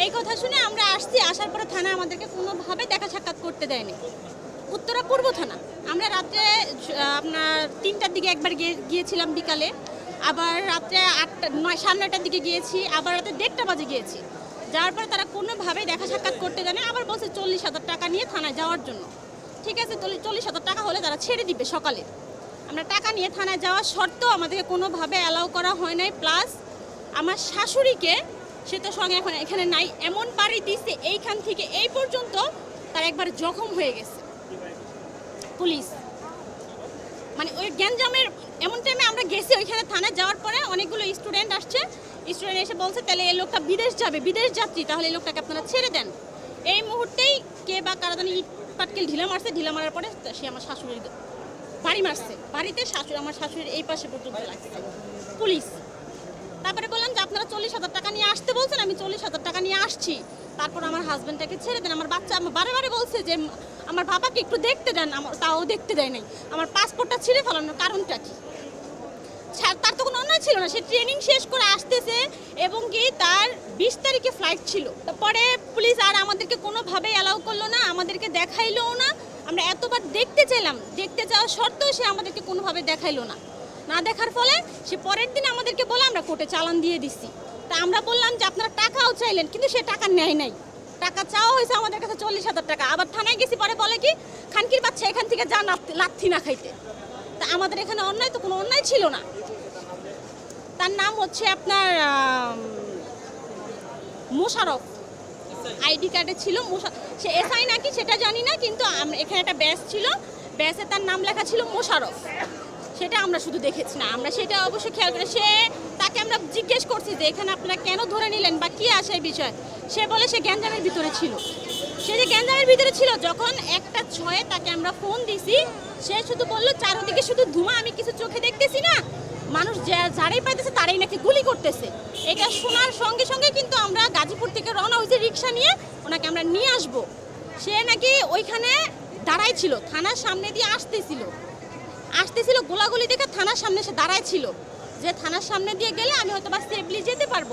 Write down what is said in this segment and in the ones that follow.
এই কথা শুনে আমরা আসছি, আসার পরে থানা আমাদেরকে কোনোভাবে দেখা সাক্ষাৎ করতে দেয়নি। উত্তরা পূর্ব থানা। আমরা রাত্রে আপনার তিনটার দিকে একবার গিয়ে- গিয়েছিলাম বিকালে। আবার রাত্রে আটটা, নয়, সাড়ে নয়টার দিকে গিয়েছি। আবার রাতে দেড়টা বাজে গিয়েছি। যাওয়ার পরে তারা কোনোভাবেই দেখা সাক্ষাৎ করতে দেয়নি। আবার বলছে চল্লিশ হাজার টাকা নিয়ে থানায় যাওয়ার জন্য। ঠিক আছে চল্লিশ চল্লিশ হাজার টাকা হলে তারা ছেড়ে দিবে সকালে। আমরা টাকা নিয়ে থানায় যাওয়ার শর্ত আমাদেরকে কোনোভাবে অ্যালাউ করা হয় নাই। প্লাস আমার শাশুড়িকে সে তো সঙ্গে এখন এখানে নাই। এমন বাড়ি দিচ্ছে এইখান থেকে এই পর্যন্ত তার একবার জখম হয়ে গেছে। পুলিশ। মানে ওই গ্যাঞ্জামের এমন টাইমে আমরা গেছি ওইখানে থানায় যাওয়ার পরে অনেকগুলো স্টুডেন্ট আসছে। স্টুডেন্ট এসে বলছে, তাহলে এই লোকটা বিদেশ যাবে, বিদেশ যাত্রী, তাহলে এই লোকটাকে আপনারা ছেড়ে দেন। এই মুহূর্তেই কে বা কারা জানি ইট পাটকেল ঢিলা মারছে, ঢিলা মারার পরে সে আমার শাশুড়ির বাড়ি মারছে। বাড়িতে শাশুড়ি, আমার শাশুড়ির এই পাশে পর্যন্ত লাগছে। পুলিশ। তারপরে বললাম যে আপনারা চল্লিশ হাজার টাকা নিয়ে আসতে বলছেন, আমি চল্লিশ হাজার টাকা নিয়ে আসছি। তারপর আমার হাজব্যান্ডটাকে ছেড়ে দেন। আমার বাচ্চা বারে বারে বলছে যে, আমার বাবাকে একটু দেখতে দেন, আমার তাও দেখতে দেয় নাই। আমার পাসপোর্টটা ছিঁড়ে ফেলানোর কারণটা কি? তার তো কোনো অন্যায় ছিল না। সে ট্রেনিং শেষ করে আসতেছে এবং কি তার বিশ তারিখে ফ্লাইট ছিল। তারপরে পুলিশ আর আমাদেরকে কোনোভাবেই অ্যালাউ করল না, আমাদেরকে দেখাইলোও না। আমরা এতবার দেখতে চাইলাম। দেখতে যাওয়া সত্ত্বেও সে আমাদেরকে কোনোভাবে দেখাইলো না। না দেখার ফলে সে পরের দিন আমাদেরকে বলে আমরা কোর্টে চালান দিয়ে দিছি। তা আমরা বললাম যে আপনারা টাকাও চাইলেন, কিন্তু সে টাকা নেয় নাই। টাকা চাওয়া হয়েছে আমাদের কাছে চল্লিশ হাজার টাকা। আবার থানায় গেছি, পরে বলে কি, খানকির বাচ্চা এখান থেকে যা লাথি- না খাইতে। তা আমাদের এখানে অন্যায় তো কোনো অন্যায় ছিল না। তার নাম হচ্ছে আপনার মোশারফ আইডি কার্ডে ছিল সে এসআই নাকি সেটা জানি না, কিন্তু এখানে একটা ব্যাস ছিল। ব্যাসে তার নাম লেখা ছিল মোশারফ সেটা আমরা শুধু দেখেছি না, আমরা সেটা অবশ্যই খেয়াল করে। সে তাকে আমরা জিজ্ঞেস করছি যে এখানে আপনারা কেন ধরে নিলেন বা কী আসে বিষয়? সে বলে সে গ্যাঞ্জামের ভিতরে ছিল। সে যে গ্যাঞ্জামের ভিতরে ছিল, যখন একটা ছয়ে তাকে আমরা ফোন দিছি, সে শুধু বলল, চারদিকে শুধু ধুমা আমি কিছু চোখে দেখতেছি না। মানুষ যা- যারাই পাইতেছে তারাই নাকি গুলি করতেছে। এটা শোনার সঙ্গে সঙ্গে কিন্তু আমরা গাজীপুর থেকে রওনা হয়েছে রিক্সা নিয়ে, ওনাকে আমরা নিয়ে আসব। সে নাকি ওইখানে দাঁড়াই ছিল, থানার সামনে দিয়ে আসতেছিল। আসতেছিল গোলাগুলি দেখে থানার সামনে সে দাঁড়াই ছিল। যে থানার সামনে দিয়ে গেলে আমি হয়তো বা সেফলি যেতে পারব।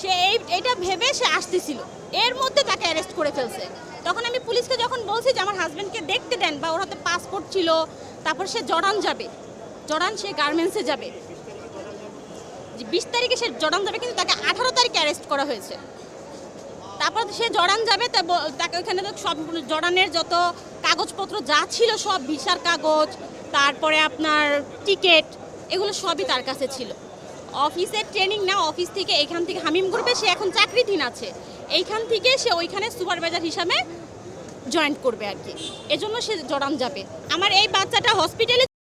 সে এই এটা ভেবে সে আসতেছিল। এর মধ্যে তাকে অ্যারেস্ট করে ফেলছে। তখন আমি পুলিশকে যখন বলছি যে আমার হাজব্যান্ডকে দেখতে দেন বা ওর হাতে পাসপোর্ট ছিল, তারপর সে জর্ডান যাবে। জর্ডান সে গার্মেন্টসে যাবে। বিশ তারিখে সে জর্ডান যাবে, কিন্তু তাকে আঠারো তারিখে অ্যারেস্ট করা হয়েছে। তারপর সে জর্ডান যাবে তাকে ওখানে তো সব জর্ডানের যত কাগজপত্র যা ছিল সব ভিসার কাগজ, তারপরে আপনার টিকিট, এগুলো সবই তার কাছে ছিল। অফিসের ট্রেনিং না, অফিস থেকে এখান থেকে হামিম গ্রুপে সে এখন চাকরিধীন আছে। এইখান থেকে সে ওইখানে সুপারভাইজার হিসাবে জয়েন করবে আর কি। এজন্য সে জড়ান যাবে। আমার এই বাচ্চাটা হসপিটালে